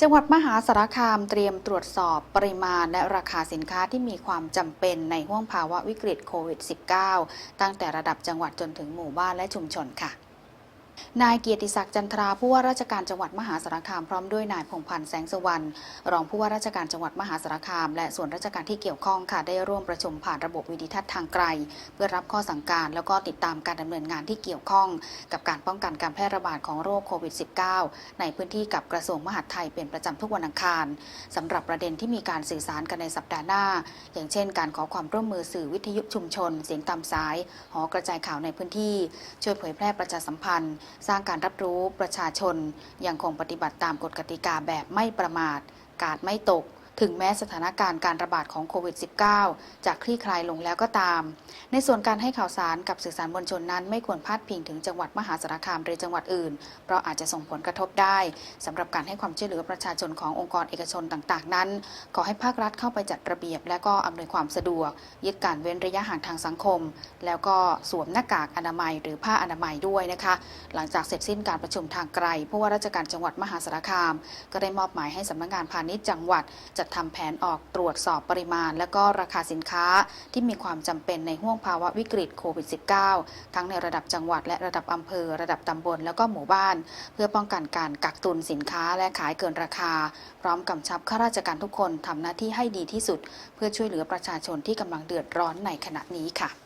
จังหวัดมหาสารคามเตรียมตรวจสอบปริมาณและราคาสินค้าที่มีความจำเป็นในห่วงภาวะวิกฤตโควิด -19 ตั้งแต่ระดับจังหวัดจนถึงหมู่บ้านและชุมชนค่ะ นายเกียรติศักดิ์จันทราผู้ว่าราชการจังหวัดมหาสารคามพร้อมด้วยนายพงพันธ์แสงสวรรณรองผู้ว่าราชการจังหวัดมหาสารคาม และส่วนราชการที่เกี่ยวข้องค่ะได้ร่วมประชุมผ่านระบบวิดิทัศน์ทางไกล เพื่อรับข้อสั่งการแล้วก็ติดตามการดำเนินงานที่เกี่ยวข้อง กับการป้องกันการแพร่ระบาดของโรคโควิด -19 ในพื้นที่กับกระทรวงมหาดไทยเป็นประจำทุกวันอังคารสำหรับประเด็นที่มีการสื่อสารกันในสัปดาห์หน้า อย่างเช่น การขอความร่วมมือสื่อวิทยุชุมชน เสียงตามสายหอกระจายข่าวในพื้นที่ ช่วยเผยแพร่ประชาสัมพันธ์สร้างการรับรู้ประชาชนยังคงปฏิบัติตามกฎกติกาแบบไม่ประมาท กาดไม่ตก ถึงแม้สถานการณ์การระบาดของโควิด -19 จะคลี่คลายลงแล้วก็ตาม ในส่วนการให้ข่าวสารกับสื่อสารมวลชนนั้น ไม่ควรพาดพิงถึงจังหวัดมหาสารคามหรือจังหวัดอื่น เพราะอาจจะส่งผลกระทบได้สำหรับการให้ความช่วยเหลือประชาชนขององค์กรเอกชนต่างๆ นั้น ขอให้ภาครัฐเข้าไปจัดระเบียบ และก็อำนวยความสะดวก ยึดการเว้นระยะห่างทางสังคม แล้วก็สวมหน้ากากอนามัย หรือผ้าอนามัยด้วยนะคะ หลังจากเสร็จสิ้นการประชุมทางไกลผู้ว่าราชการจังหวัดมหาสารคาม ก็ได้มอบหมายให้สำนักงานพาณิชย์จังหวัดจัดดทำแผนออกตรวจสอบปริมาณ และก็ราคาสินค้าที่มีความจำเป็นในห่วงภาวะวิกฤตโควิด -19 ทั้งในระดับจังหวัดและระดับอำเภอ ระดับตำบล แล้วก็หมู่บ้าน เพื่อป้องกันการกักตุนสินค้าและขายเกินราคา พร้อมกำชับข้าราชการทุกคนทำหน้าที่ให้ดีที่สุด เพื่อช่วยเหลือประชาชนที่กำลังเดือดร้อนในขณะนี้ค่ะ